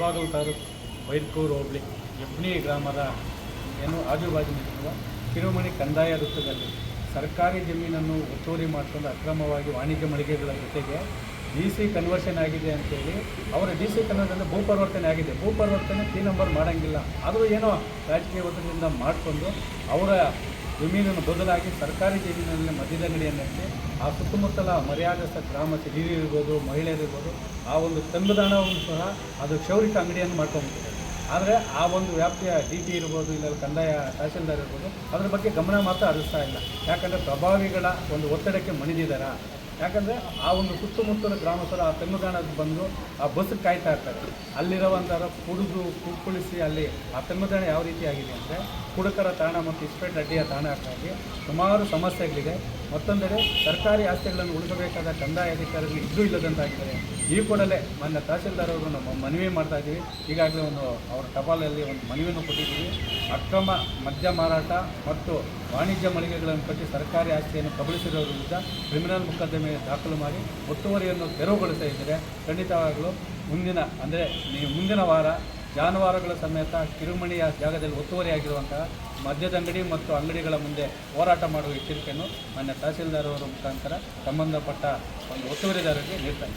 ತಾಲೂಕು ಬೈರ್ಕೂರು ಹೋಬಳಿ ಹೆಬ್ನಿ ಗ್ರಾಮದ ಏನು ಆಜುಬಾಜಿನಲ್ಲಿರುವ ಕಿರುಮಣಿ ಕಂದಾಯ ವೃತ್ತದಲ್ಲಿ ಸರ್ಕಾರಿ ಜಮೀನನ್ನು ಒತ್ತುವರಿ ಮಾಡಿಕೊಂಡು ಅಕ್ರಮವಾಗಿ ವಾಣಿಜ್ಯ ಮಳಿಗೆಗಳ ಜೊತೆಗೆ ಡಿ ಸಿ ಕನ್ವರ್ಷನ್ ಆಗಿದೆ ಅಂತೇಳಿ ಅವರ ಡಿ ಸಿ ಕನ್ವರ್ಷನ್ ಭೂಪರಿವರ್ತನೆ ಆಗಿದೆ. ಭೂಪರಿವರ್ತನೆ ಟಿ ನಂಬರ್ ಮಾಡೋಂಗಿಲ್ಲ. ಆದರೂ ಏನೋ ರಾಜಕೀಯ ಒತ್ತಡದಿಂದ ಮಾಡಿಕೊಂಡು ಅವರ ಜಮೀನನ್ನು ಬದಲಾಗಿ ಸರ್ಕಾರಿ ಜಮೀನಿನಲ್ಲಿ ಮದ್ಯದಂಗಡಿಯನ್ನಿಟ್ಟು ಆ ಸುತ್ತಮುತ್ತಲ ಮರ್ಯಾದಸ್ಥ ಗ್ರಾಮ ಹಿರಿಯರಿರ್ಬೋದು, ಮಹಿಳೆಯರಿರ್ಬೋದು, ಆ ಒಂದು ತಂಗುದಾಣವನ್ನು ಸಹ ಅದು ಕ್ಷೌರಿಕ ಅಂಗಡಿಯನ್ನು ಮಾಡ್ಕೊಂಡ್ಬಿಟ್ಟಿದೆ ಆದರೆ ಆ ಒಂದು ವ್ಯಾಪ್ತಿಯ ಡಿ ಪಿ ಇರ್ಬೋದು, ಇಲ್ಲ ಕಂದಾಯ ತಹಸೀಲ್ದಾರ್ ಇರ್ಬೋದು, ಅದ್ರ ಬಗ್ಗೆ ಗಮನ ಮಾತ್ರ ಹರಿಸ್ತಾ ಇಲ್ಲ. ಯಾಕಂದರೆ ಪ್ರಭಾವಿಗಳ ಒಂದು ಒತ್ತಡಕ್ಕೆ ಮಣಿದಿದ್ದಾರ? ಯಾಕಂದರೆ ಆ ಒಂದು ಸುತ್ತಮುತ್ತಲ ಗ್ರಾಮಸ್ಥರು ಆ ತೆಂಗುದಾಣಕ್ಕೆ ಬಂದು ಆ ಬಸ್ ಕಾಯ್ತಾ ಇರ್ತಾರೆ. ಅಲ್ಲಿರುವಂಥ ಕುಡಿದು ಕುಪ್ಪಳಿಸಿ ಅಲ್ಲಿ ಆ ತೆಂಗುದಾಣ ಯಾವ ರೀತಿ ಆಗಿದೆ ಅಂದರೆ ಕುಡಕರ ತಾಣ ಮತ್ತು ಇಸ್ಪೇಟ್ ಅಡ್ಡಿಯ ತಾಣಕ್ಕಾಗಿ ಸುಮಾರು ಸಮಸ್ಯೆಗಳಿದೆ. ಮತ್ತೊಂದೆಡೆ ಸರ್ಕಾರಿ ಆಸ್ತಿಗಳನ್ನು ಉಳಿಸಬೇಕಾದ ಕಂದಾಯ ಅಧಿಕಾರಿಗಳು ಇಲ್ಲದಂತಾಗಿದ್ದಾರೆ ಈ ಕೂಡಲೇ ಮೊನ್ನೆ ತಹಸೀಲ್ದಾರ್ ಅವರು ಮನವಿ ಮಾಡ್ತಾ ಇದ್ದೀವಿ. ಈಗಾಗಲೇ ಒಂದು ಅವರ ಟಪಾಲಲ್ಲಿ ಒಂದು ಮನವಿಯನ್ನು ಕೊಟ್ಟಿದ್ದೀವಿ. ಅಕ್ರಮ ಮದ್ಯ ಮಾರಾಟ ಮತ್ತು ವಾಣಿಜ್ಯ ಮಳಿಗೆಗಳನ್ನು ಕಟ್ಟಿ ಸರ್ಕಾರಿ ಆಸ್ತಿಯನ್ನು ಕಬಳಿಸಿರೋ ವಿರುದ್ಧ ಕ್ರಿಮಿನಲ್ ಮೊಕದ್ದಮೆ ದಾಖಲು ಮಾಡಿ ಒತ್ತುವರಿಯನ್ನು ತೆರವುಗೊಳಿಸ್ತಾ ಇದ್ದಾರೆ. ಖಂಡಿತವಾಗಲೂ ಮುಂದಿನ, ಅಂದರೆ ನೀವು ಮುಂದಿನ ವಾರ, ಜಾನುವಾರುಗಳ ಸಮೇತ ಕಿರುಮಣಿಯ ಜಾಗದಲ್ಲಿ ಒತ್ತುವರಿಯಾಗಿರುವಂತಹ ಮದ್ಯದ ಅಂಗಡಿ ಮತ್ತು ಅಂಗಡಿಗಳ ಮುಂದೆ ಹೋರಾಟ ಮಾಡುವ ಎಚ್ಚರಿಕೆಯನ್ನು ಮಾನ್ಯ ತಹಸೀಲ್ದಾರ್ ಅವರ ಮುಖಾಂತರ ಸಂಬಂಧಪಟ್ಟ ಒಂದು ಒತ್ತುವರಿದಾರರಿಗೆ ನೀಡ್ತಾರೆ